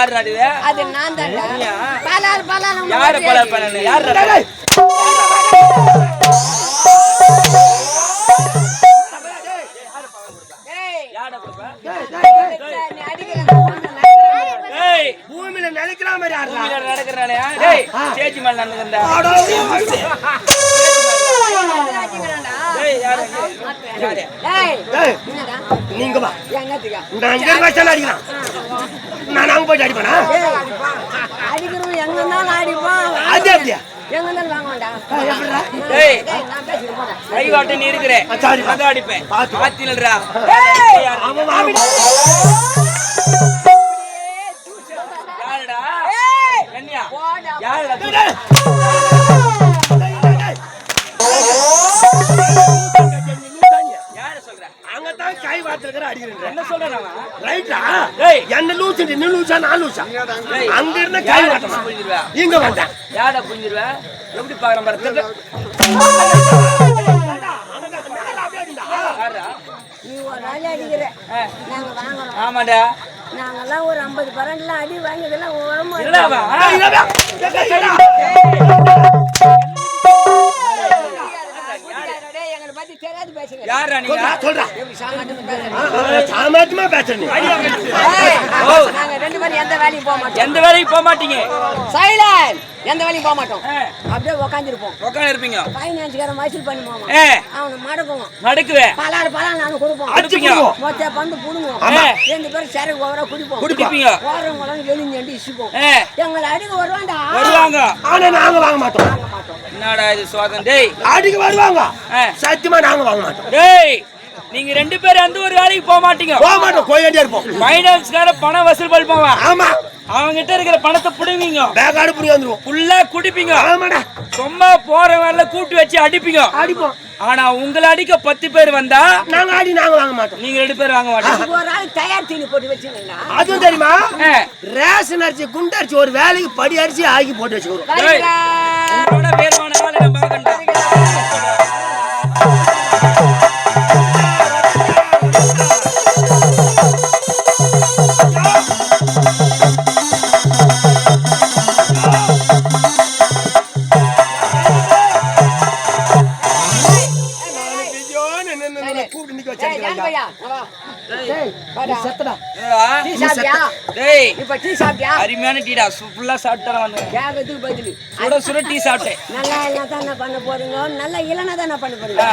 யார் அடிவே அது நான் தான் நீயா? பலால் பலால் யாரு பல பண்ணு யார் ஏய்! பூமியில நினைக்கிற மாதிரி நடக்கறானே டேய் சேச்சி மேல என்னடா? நீங்க வா என்னத்துக்கா நான் இங்க இருக்க வச்சா அடிக்கிறான் நான் போயிட்டு அடிப்பேனா அடிக்கிறவன் எங்க இருந்தாலும் அடிப்பான். அது அப்படியா? எங்க இருந்தாலும் வாங்க வேண்டாம் ஏய், ஏய், நான் பேசிட்டு போறேன். கை வாட்டு நீ இருக்கிற. ஆ, சாரி. அதான் அடிப்பேன். பாத்து. பாத்திலடா அவன் வாங்க யாருடா? ஏய்! என்னையா? போடா. யாருடா லூசு நீ லூசா நான் லூசா. அங்க? இருந்த கை புரிஞ்சிருவா இங்க வந்தேன் யாரா புரிஞ்சிருவ? எப்படி பாக்குறேன் பாரு நீ ஒரு நாள் அடிக்கிற. ஆ. நாங்க வாங்குறோம் ஆமாடா. நாங்கெல்லாம் ஒரு ஐம்பது பரண்ட்லாம் அடி வாங்கியதெல்லாம் உடம்பு யாரா? சொல்றா பேசுறீங்க? நாங்க ரெண்டு பேரும் எந்த வேலையும் போக மாட்டோம். எந்த வேலைக்கு போக மாட்டீங்க. சைலண்ட் எந்த வேலையும் போக மாட்டோம். அப்படியே உக்காந்துருப்போம். உட்காந்து இருப்பீங்க ஃபைனான்ஸ்காரன் வசூல் பண்ணுவோம் அவனை மடக்குவோம் பலாறு பலாறு நாங்க கொடுப்போம். மொத்த பந்து புடுங்குவோம். ரெண்டு பேரும் சரக்கு ஓவரா குடிப்போம். குடிப்பீங்க. இசுப்போம். எங்களை அடிக்க வருவான்டா. வருவாங்க. ஆனா நாங்க வாங்க மாட்டோம். என்னடா இது டேய். அடிக்க வருவாங்க. சத்தியமா நாங்க வாங்க மாட்டோம். டேய் நீங்க ரெண்டு பேரும் எந்த ஒரு வேலைக்கு போக மாட்டீங்க. போக மாட்டோம் கோயிலே இருப்போம். ஃபைனான்ஸ்கார பணம் வசூல் பண்ணுவான் ஆமா. அவங்க கிட்ட இருக்கிற பணத்தை புடுவீங்க பேக்காடு புரிய வந்துருவோம் ஃபுல்லா குடிப்பீங்க. ஆமாடா. சும்மா போற வேலை கூட்டு வச்சு அடிப்பீங்க. அடிப்போம். ஆனா உங்களை அடிக்க பத்து பேர் வந்தா நாங்க ஆடி நாங்க வாங்க மாட்டோம். நீங்க ரெண்டு பேர் வாங்க மாட்டீங்க. அதுக்கு ஒரு ஆள் தயார் தீனி போட்டு வச்சுருந்தா அதுவும் தெரியுமா. ரேஷன் அரிசி குண்டு அரிசி ஒரு வேலைக்கு படி அரிசி ஆக்கி போட்டு வச்சுக்கிறோம். டேய், இப்ப டீ சாப்பிட்டியா? அருமையான டீடா ஃபுல்லா சாப்பிட்டு வந்தேன். கேட்கறதுக்கு பதிலு. சுட சுட டீ சாப்பிட்டேன். நல்லா தான் என்ன பண்ண போறீங்க? நல்லா இல்லைனா தான் பண்ண போறீங்க?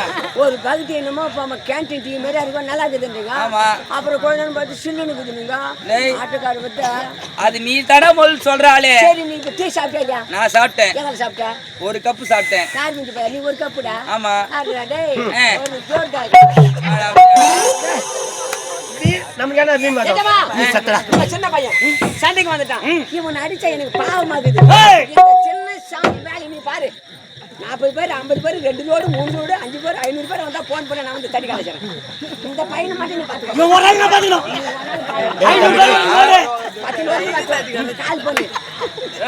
ஒரு பகுதி என்னமோ இப்போ கேன்டீன் டீ மாதிரி இருக்கும். நல்லா இருக்குதுன்றீங்க ஆமா. அப்புறம் நேரம் பார்த்து சில்லுன்னு இருக்குதுங்க விட்டு அது நீ தட முதல் சொல்ற ஆளே. சரி நீ இப்போ டீ சாப்பிட்டியா? நான் சாப்பிட்டேன். சாப்பிட்டா? ஒரு கப்பு சாப்பிட்டேன். யார் மிஞ்சி போயா? நீ ஒரு கப்புடா? ஆமா. டேய். ஒரு ஜோர்டா நமக்கு என்ன மீன் வேணும்? கேட்டமா? நீ செத்தடா. இவன் சின்ன பையன். சண்டைக்கு வந்துட்டான். இவன் அடிச்சா எனக்கு பாவமாகுது சின்ன சாமி வேலை நீ பாரு. நாற்பது பேர் ஐம்பது பேர் ரெண்டு லோடு மூணு லோடு அஞ்சு பேர் ஐநூறு பேர் வந்தா போன் பண்ண நான் வந்து தடி கலைச்சிறேன் இந்த பையனை மட்டும் நீ பாத்துக்கோ. இவன் ஒரு ஆள் நான் பாத்துக்கணும். பத்து லோடு பாத்துக்கோ. நீ கால் பண்ணு.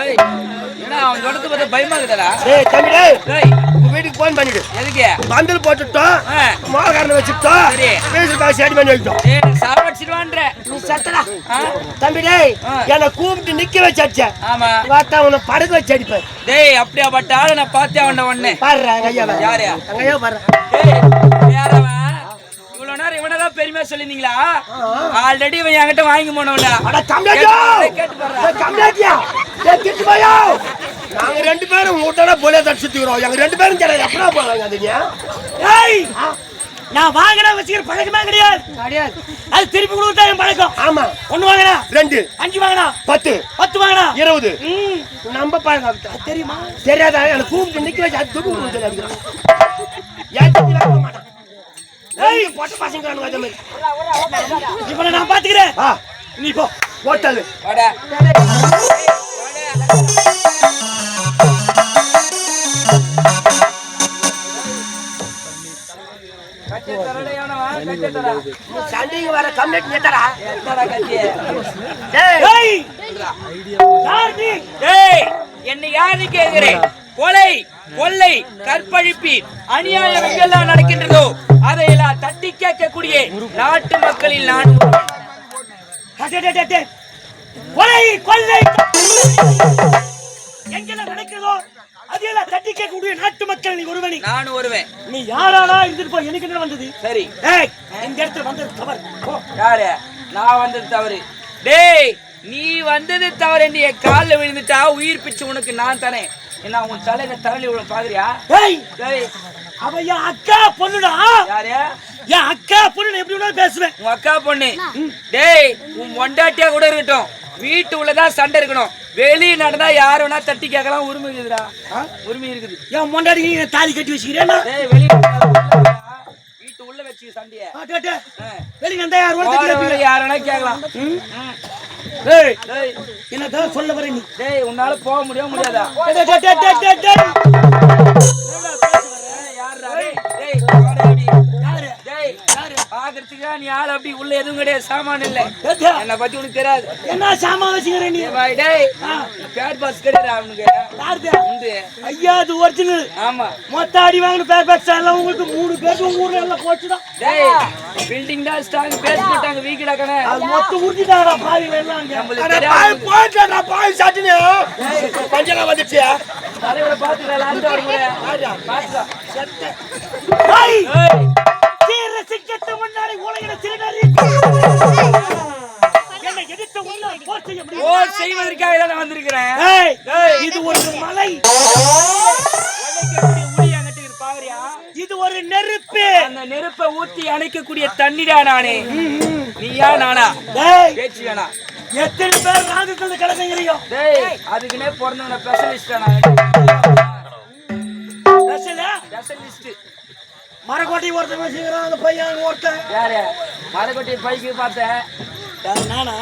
ஏய்! ஏன்னா அவன் தொடர்ந்து பார்த்தா பயமா இருக்குதடா. டேய், தம்பி, டேய், டேய் உங்க வீட்டுக்கு போன் பண்ணிடு. எதுக்கு? பந்தல் போட்டுட்டோம். மோகாரனை வச்சுட்டோம் சரி. பேசி காசு அடி பண்ணி நீ சாவடிச்சிடுவான்ற நீ செத்தடா? தம்பி டேய். என்னை கூப்பிட்டு நிக்க வச்சு அடிச்ச. ஆமா. பார்த்தா உன்னை படுக்க வச்சு அடிப்பேன். டேய் அப்படியா பட்ட ஆளை நான் பார்த்தே அவன ஒண்ணு. பாருடா எங்க ஐயா யாரு? எங்க ஐயா பாரு டேய் இவ்வளவு நேரம் இவனதான் பெருமையா சொல்லிருந்தீங்களா ஆல்ரெடி இவன் என்கிட்ட வாங்கி தம்பியா கேட்டு கம்மியாட்டியா ஏய், திட்டு போயா? நாங்க ரெண்டு பேரும் உங்கள்கிட்ட போலே தட்டு சுத்திக்கிறோம். எங்க ரெண்டு பேரும் கிடையாது எப்படா போறாங்க அது நீ? ஏய்! நான் வாங்கினா வச்சுக்கிற பழக்கமே கிடையாது. கிடையாது. அது திருப்பி கொடுத்தா என் பழக்கம். ஆமா. ஒண்ணு வாங்கினா? ரெண்டு. அஞ்சு வாங்கினா? பத்து. பத்து வாங்கினா? இருபது. ம், நம்ம அது தெரியுமா? தெரியாதா? எனக்கு கூப்பிட்டு நிக்க வச்சு அது துப்பு கொடுத்து அடிக்கிறான் ஏன் மாட்டான்? ஏய் பொட்ட பசங்க அதே மாதிரி. இப்ப நான் பாத்துக்கிறேன். ஆ. நீ போ. ஹோட்டல் வாடா. சண்டைக்கு வர கம்ப்ளைண்ட் என்னை யாரு கேக்குறேன் கொலை கொள்ளை கற்பழிப்பு அநியாயம் எங்கெல்லாம் நடக்கின்றதோ அதையெல்லாம் தட்டி கேட்கக்கூடிய நாட்டு மக்களில் நான் டே, டே, டே, கொலை கொள்ளை அதையெல்லாம் தட்டி கேட்கக்கூடிய நாட்டு மக்கள் நீ ஒருவனி. நானும் வருவேன் நீ யாரானா இருந்துட்டு போ? எனக்கு என்ன வந்தது? சரி. ஏய் இந்த இடத்துல வந்தது தவறு. போ. யாரு? நான் வந்தது தவறு. டேய் நீ வந்தது தவறு என்று என் காலில் விழுந்துட்டா உயிர் பிச்சு உனக்கு நான் தானே என்ன உன் தலையில தரளி விழ பாக்குறியா? ஏய் டேய். அவ என் அக்கா பொண்ணுடா? யாரு? என் அக்கா பொண்ணு எப்படி பேசுவேன். உன் அக்கா பொண்ணு. டேய் உன் பொண்டாட்டியா கூட இருக்கட்டும். வீட்டு உள்ளதான் சண்டை இருக்கணும். வெளியே நடந்தா யாரு வேணா தட்டி கேட்கலாம். உரிமை இருக்குதுடா. உரிமை இருக்குது. என் முன்னாடி நீ தாலி கட்டி வச்சுக்கிறேன்னா? டேய் வெளியே வீட்டு உள்ள வச்சு சண்டைய. வெளியே வந்தா யார் வேணா. யாரு வேணா கேட்கலாம். என்னதான் சொல்ல வர நீ? டேய் உன்னால போக முடியும் முடியாதா? பாக்குறதுக்கு நீ ஆள் அப்படி உள்ள எதுவும் கிடையாது சாமான் இல்ல. என்னை பத்தி உனக்கு தெரியாது. என்ன சாமான் வச்சுக்கிற நீ? டேய். பேட் பாஸ் கிடையாது அவனுக்கு. உண்டு. ஐயா அது ஒரிஜினல். ஆமா. மொத்த அடி வாங்கின பேர் பேக்ஸ் எல்லாம் உங்களுக்கு மூணு உங்க ஊர்ல எல்லாம் போச்சுடா. டேய் பில்டிங் தான் ஸ்ட்ராங் பேஸ் போட்டாங்க வீக்கடா கணே அது மொத்த உறுதிட்டாடா பாவிங்க எல்லாம் அங்க. பாய் போயிட்டா பாய் சாட்டினே பஞ்சலாம் தலைவரை லாஸ்ட் முன்னாடி உலகின சிறுநரி என்னை எதிர்த்து உள்ள போர் செய்ய முடியும்? ஓ செய்வதற்காக தான் வந்திருக்கிறேன். இது ஒரு மலை. இது ஒரு நெருப்பு. அந்த நெருப்பை ஊத்தி அணைக்கக்கூடிய தண்ணிடா நானே. நீயா நானா? டேய் பேச்சு வேணாம் எத்தனை பேர் ராஜத்துல கிடக்குங்கிறியோ டேய் அதுக்குன்னே பிறந்தவன ஸ்பெஷலிஸ்டா நான். ஸ்பெஷலிஸ்ட் மரக்கோட்டை ஒருத்தன் வச்சுக்கிறான் அந்த பையன் ஒருத்தன். யாரு? மலைக்கொட்டி பைக்கு பார்த்தேன். நானா?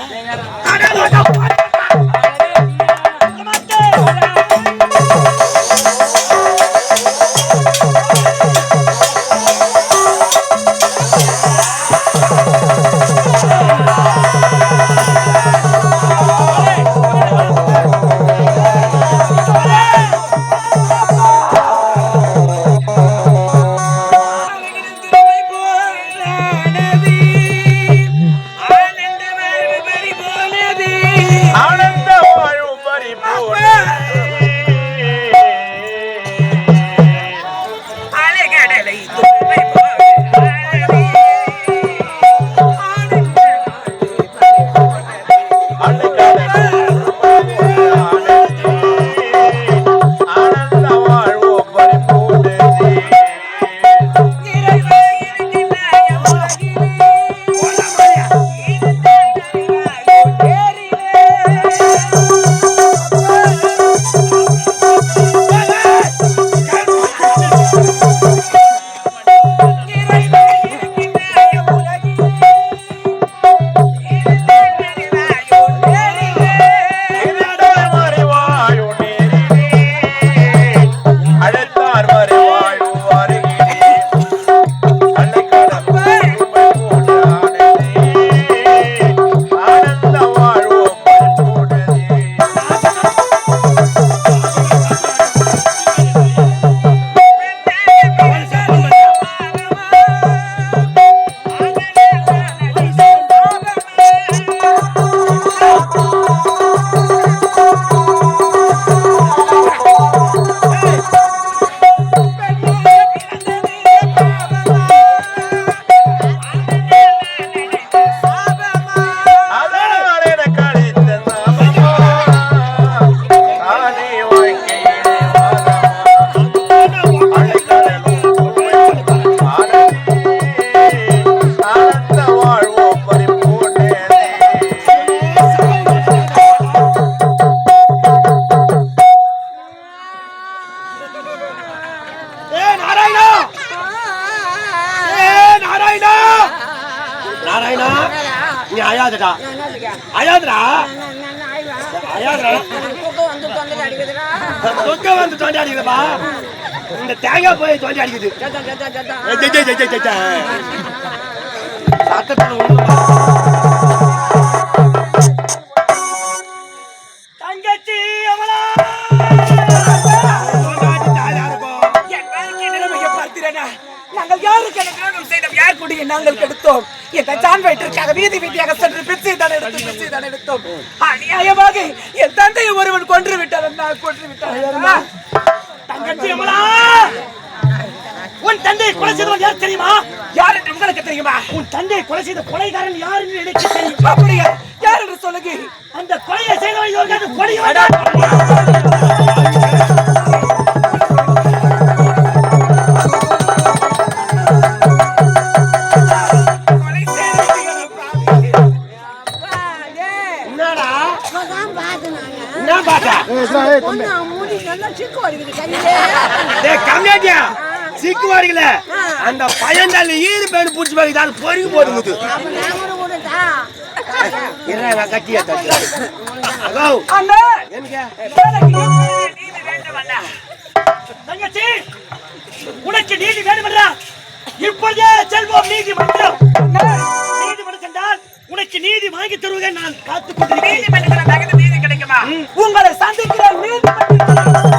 அழாதடா அழாதடா அழாதடா வந்து தோண்டி அடிக்குதுப்பா. இந்த தேங்காய் போய் தோண்டி அடிக்குது. ஒண்ணுமா தங்கச்சி அவளா நாங்கள் யாருக்கு துரோகம் செய்தோம்? யார் கூடிய நாங்கள் கெடுத்தோம்? ஜான் வயிற்றிற்காக வீதி வீதியாக சென்று பிச்சை தான் எடுத்தோம் பிச்சை தான் எடுத்தோம். அநியாயமாக என் தந்தையை ஒருவன் கொன்று விட்டான் நான் கொன்று விட்டான் தங்கச்சி அமலா! உன் தந்தை கொலை செய்தவன் யார் தெரியுமா? யார் என்று உங்களுக்கு தெரியுமா? உன் தந்தை கொலை செய்த கொலைகாரன் யார் என்று எனக்கு தெரியும். அப்படியா? யார் என்று சொல்லுங்க. அந்த கொலையை செய்தவன் இவர்கள் கொலை கம்மியாட்டியா? சிக்கு வாடிக்கல அந்த பையன்டால ஈரு பேடு புடிச்சு போய் அது பொறுக்கி விடுதா? என்ன நான் கட்டியா ஹலோ? தங்கச்சி உனக்கு நீதி வேண்டுமென்றா இப்பொழுதே செல்வோம் நீதிமன்றம். நீதிமன்றம் சென்றால் உனக்கு நீதி வாங்கி தருவதை நான் காத்துக் கொண்டிருக்கிறேன். நீதி உங்களை சந்திக்கிற மீண்டும்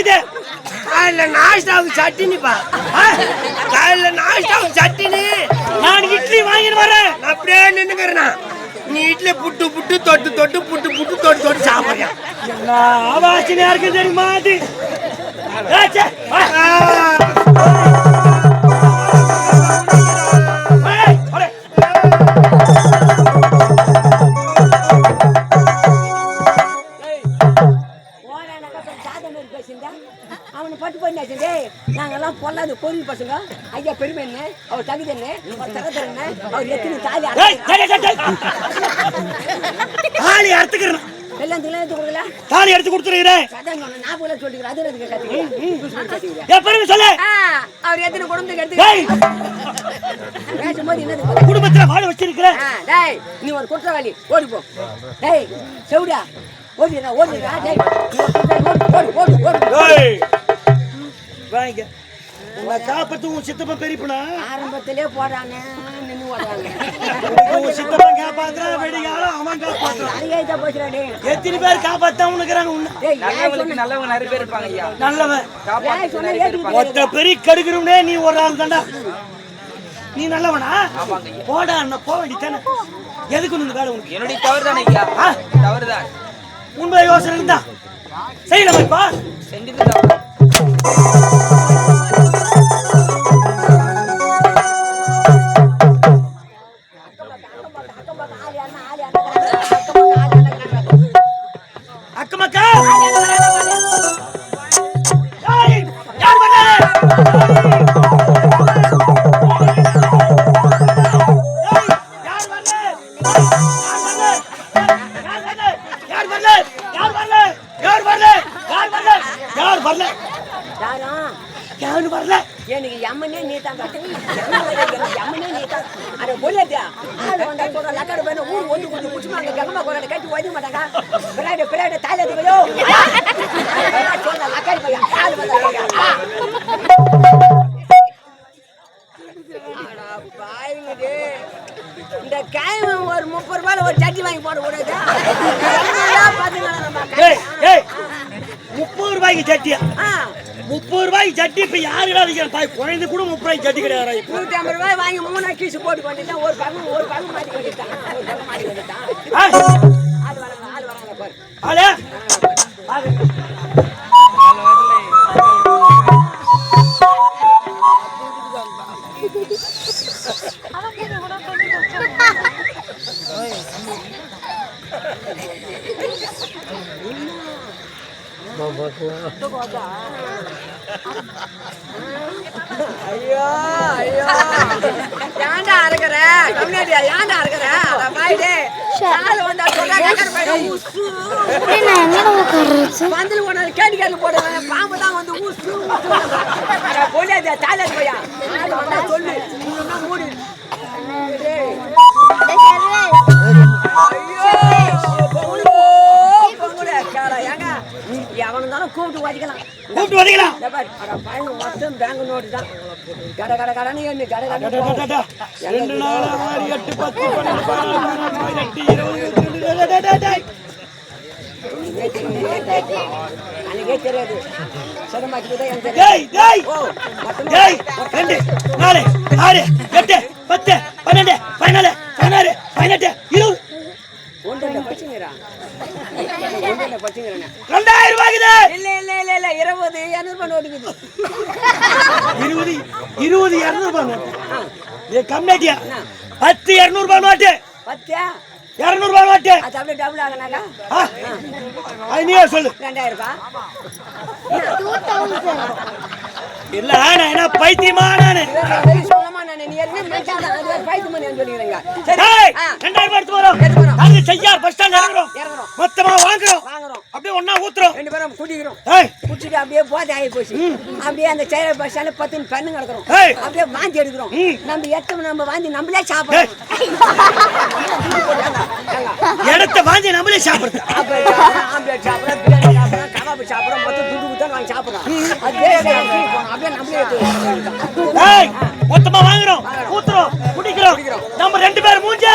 இது? காலைல நாஷ்டாவுக்கு சட்டினிப்பா. காலைல நாஷ்டாவுக்கு சட்டினி. நான் இட்லி வாங்கிட்டு வரேன் நான் அப்படியே நின்னுக்கிறேன். நீ இட்லி புட்டு புட்டு தொட்டு தொட்டு புட்டு புட்டு தொட்டு தொட்டு சாப்பிடுறேன் நான் ஆவாசினா இருக்கு தெரியுமா அது? டேய் நாங்கெல்லாம் பொல்லாத கோவில் பசங்க. ஐயா பெருமை என்ன? அவர் தகுதி என்ன? அவர் தகத்தர் என்ன? அவர் எத்தனை தாலி. தாலி அறுத்துக்கிறேன். வெள்ளத்துக்குலாம் எடுத்து கொடுக்கல? தாலி எடுத்து கொடுத்துருக்கிறேன். நாற்பது சொல்லிக்கிறேன் அது எதுக்கு கத்துக்கிறேன் சொல்லு. அவர் எத்தனை குடும்பத்துக்கு எடுத்து பேசும்போது என்னது குடும்பத்துல வாழ வச்சிருக்கிறேன். ஆ, டேய் நீ ஒரு குற்றவாளி ஓடி போ. டேய் செவுடா. ஓடிடா ஓடிடா டேய். ஓடு ஏய் வாங்க. உன்னை காப்பாத்து உன் சித்தப்பா பெரியப்பனா? ஆரம்பத்திலே போடுறாங்க நின்று உன் சித்தப்பன் காப்பாத்துறான் வெடிகாலம் அவன் காப்பாத்துறான். போச்சுடா எத்தனை பேர் காப்பாத்தான் உனக்குறாங்க உன்னை? நல்லவங்க நிறைய பேர் இருப்பாங்க ஐயா. நல்லவன். காப்பாத்து ஒத்த பெரிய கடுக்கிறவனே நீ ஒரு ஆள் தாண்டா நீ நல்லவனா. போடா அண்ணா போக வேண்டித்தானே எதுக்கு இந்த வேலை உனக்கு? என்னுடைய தவறு தானே ஐயா உண்மை யோசனை இருந்தா செய்யலமாப்பா செஞ்சது தவறு. வரல? யார்? யாரும் யார் வரல? எனக்கு எம்மனே நீ தான் எம்மனே நீ தான் அட பொல்லாட்டியா ஆளு வந்தா சொல்ற லக்காடு வேணும். ஊர் ஒன்று கொஞ்சம் குச்சுமாங்க கங்கம்மா குரலை கட்டி ஒதுக்க மாட்டாங்க. பிராடு பிராடு தாயில இருக்கோ சொல்ற லக்காடு பையன். ஆளு வந்தா. இந்த காயம் ஒரு முப்பது ரூபாயில ஒரு சட்டி வாங்கி போட கூடாது? பாத்துக்கலாம் முப்பது ரூபாய்க்கு சட்டியா ஆ, முப்பது ரூபாய்க்கு சட்டி இப்ப யாருடா விற்கிறான் பாய் குழந்தை கூட முப்பது ரூபாய்க்கு சட்டி கிடையாது நூத்தி ஐம்பது ரூபாய் வாங்கி மூணா கீசு போட்டு கொண்டுட்டான் ஒரு பங்கு ஒரு பங்கு மாட்டி கொண்டுட்டான் பந்தல் போனது கேடு கேள்வி போடுவேன் பாம்பு தான் வந்து ஊசு போலியா தாய்லாந்து பையா. சொல்லு. மூடி. கூப்பிட்டு வதிக்கலாம் கூப்பிட்டு வதிக்கலாம் பயணம் மொத்தம் பேங்க் நோட்டு தான். கட கட கடனு எண்ணு கட கட. எட்டு பத்து இருபத்தி ரெண்டு, டா, டா, ரெண்டு நாலு ஆறு எட்டு பத்து பன்னெண்டு பதினாலு பதினாறு பதினெட்டு இருபது. ஒன்றில் பச்சுங்கிறா ஒன்றில் பச்சுங்கிறேன் ரெண்டாயிரம் ரூபாய்க்குது. இல்ல இல்ல இல்ல இல்ல இருபது இரநூறுபா நோட்டுக்குது இருபது இருபது நோட்டு இது பத்து இரநூறு நோட்டு. பத்தியா இரநூறு ரூபாய் நோட்டு அது அப்படியே டபுள் ஆகனாக்கா ஆ, அது நீயே சொல்லு. ரெண்டாயிரம் ரூபாய் இல்ல நான் என்ன பைத்தியமா நானு மொத்தமா வாங்குறோம். அப்படியே ஒண்ணா ஊத்துறோம். ரெண்டு பேரும் குடிக்கிறோம். குடிச்சிட்டு அப்படியே போதை ஆகி போச்சு. அப்படியே அந்த சேர பஸ் ஸ்டாண்ட்ல பத்து பெண்ணு கிடக்குறோம். அப்படியே வாந்தி எடுக்கிறோம். நம்ம எத்தனை நம்ம வாந்தி நம்மளே சாப்பிடுறோம் இடத்த வாங்கி நம்மளே சாப்பிடுறோம், ஆம்லேட் சாப்பிடுறோம், பிரியாணி சாப்பிடுறோம், கபாபு சாப்பிடுறோம், மொத்தம் துண்டு குத்தான் வாங்கி சாப்பிடுறோம். அப்படியே நம்மளே. ஏய் மொத்தமா வாங்குறோம். ஊத்துறோம். குடிக்கிறோம். நம்ம ரெண்டு பேர் மூஞ்சே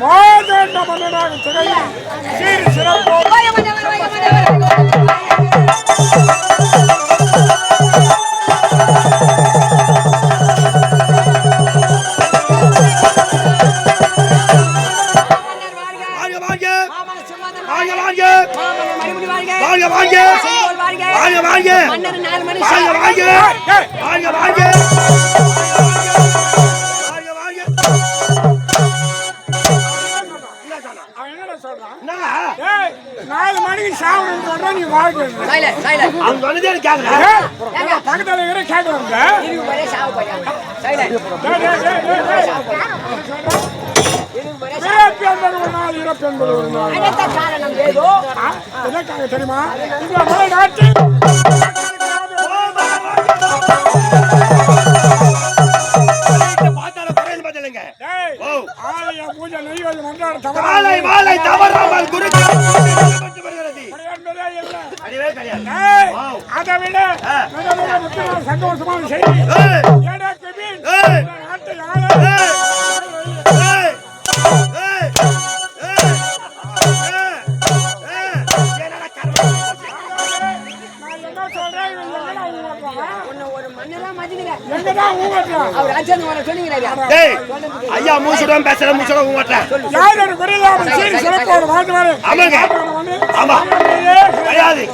மாதண்ட மன்னனாக திகழ்ந்து சீர் சிறப்போடு நாலு மணிக்கு சாப்பிடணும் சொல்றா நீ வாழ்க்கை. அவங்க கேக்குறேன் ஏங்க பக்கத்துல இருக்கிற சாவு. பிறப்பு என்பது ஒரு நாள் இறப்பு என்பது ஒரு நாள் தெரியுமா? இந்த மலை நாட்டில். ஆலய பூஜை நெய்வேலி மன்றாட தவறாமல் குருஜி. அதை விட சந்தோஷமான செய்தி. அவர் ராஜாந்து வர டேய், ஐயா மூசுடன் பேசுற மூசுடன் ஓட்டுறேன் யார் ஒரு சீர் சிறப்போடு ஆமாங்க. ஆமா. கிடையாது.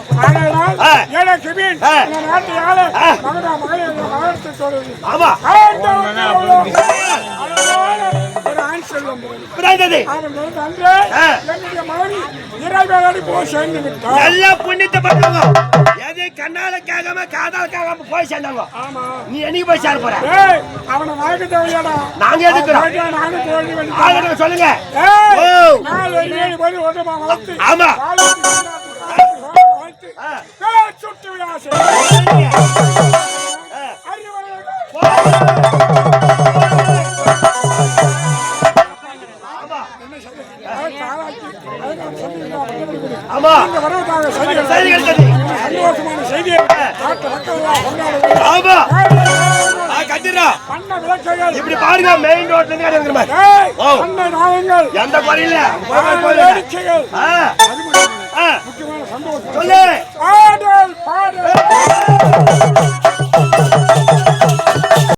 நாட்டை ஆள. மகனா மகளை மகத்தை ஆமா. பிறந்தது. அவன் நல்ல புண்ணியத்தை பண்ணுவாங்க எது கண்ணால கேட்காம காதால கேட்காம போய் சேர்ந்தாங்க ஆமா. நீ என்னைக்கு போய் சேர போற? அவனை வாழ்க்கை தேவையாடா. நாங்க எதுக்குறோம்? அவன் நானும் தோல்வி வந்து சொல்லுங்க? ஆமா. சுட்டு விடாசே. ஆமா. விளக்குகள் இப்படி பாருங்க மெயின் ரோட்ல இருந்து. பண்ண நாயங்கள். எந்த ஆ, முக்கியமான சந்தோஷம் சொல்லு.